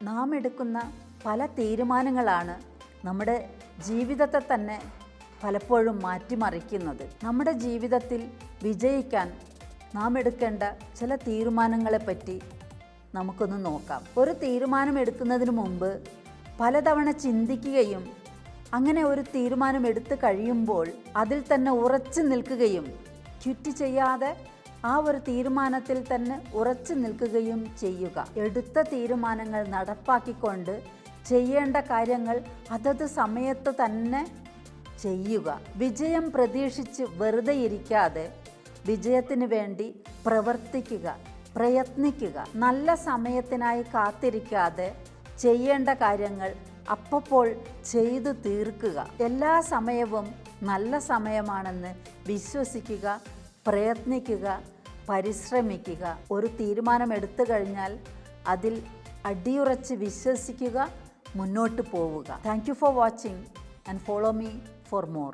നാം എടുക്കുന്ന പല തീരുമാനങ്ങളാണ് നമ്മുടെ ജീവിതത്തെ തന്നെ പലപ്പോഴും മാറ്റിമറിക്കുന്നത്. നമ്മുടെ ജീവിതത്തിൽ വിജയിക്കാൻ നാം എടുക്കേണ്ട ചില തീരുമാനങ്ങളെപ്പറ്റി നമുക്കൊന്ന് നോക്കാം. ഒരു തീരുമാനം എടുക്കുന്നതിന് മുമ്പ് പലതവണ ചിന്തിക്കുകയും അങ്ങനെ ഒരു തീരുമാനം എടുത്തു കഴിയുമ്പോൾ അതിൽ തന്നെ ഉറച്ചു നിൽക്കുകയും ക്വിറ്റ് ചെയ്യാതെ ആ ഒരു തീരുമാനത്തിൽ തന്നെ ഉറച്ചു നിൽക്കുകയും ചെയ്യുക. എടുത്ത തീരുമാനങ്ങൾ നടപ്പാക്കിക്കൊണ്ട് ചെയ്യേണ്ട കാര്യങ്ങൾ അതത് സമയത്ത് തന്നെ ചെയ്യുക. വിജയം പ്രതീക്ഷിച്ച് വെറുതെ ഇരിക്കാതെ വിജയത്തിന് വേണ്ടി പ്രവർത്തിക്കുക പ്രയത്നിക്കുക. നല്ല സമയത്തിനായി കാത്തിരിക്കാതെ ചെയ്യേണ്ട കാര്യങ്ങൾ അപ്പോൾ ചെയ്തു തീർക്കുക. എല്ലാ സമയവും നല്ല സമയമാണെന്ന് വിശ്വസിക്കുക. പ്രയത്നിക്കുക പരിശ്രമിക്കുക. ഒരു തീരുമാനം എടുത്തു കഴിഞ്ഞാൽ അതിൽ അടിയുറച്ച് വിശ്വസിക്കുക മുന്നോട്ട് പോവുക. Thank you for watching and follow me for more